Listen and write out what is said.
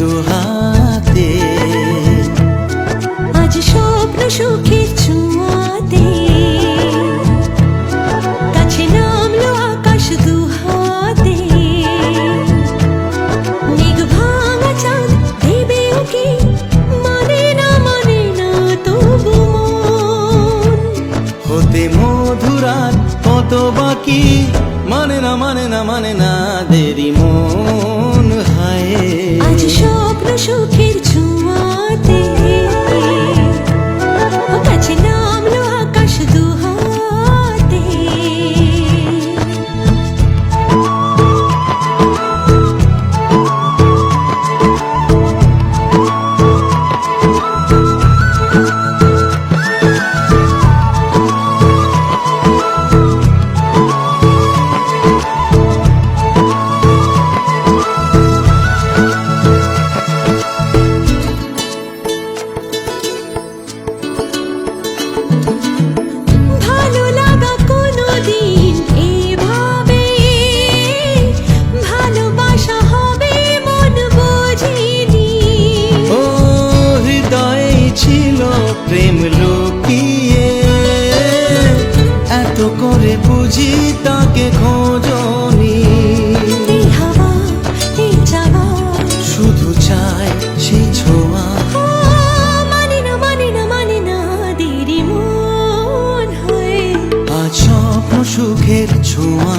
দুহাতে। আজ স্বপ্ন সুখী ছুঁয়াতে। কাছে নামলো আকাশ দুহাতে। মেঘ ভাঙা চাঁদ দেবে ওকে মানে না মানে না তবু হতে মধুরাত কত বাকি মানে না মানে না মানে না দেরি মন। প্রেম লুকিয়ে এত করে বুঝি তাকে খোঁজনি। শুধু চাই সেই ছোঁয়া। ও, মানে না মানে না মানে না দেরি মন হয়ে। আজ স্বপ্ন সুখের ছোঁয়া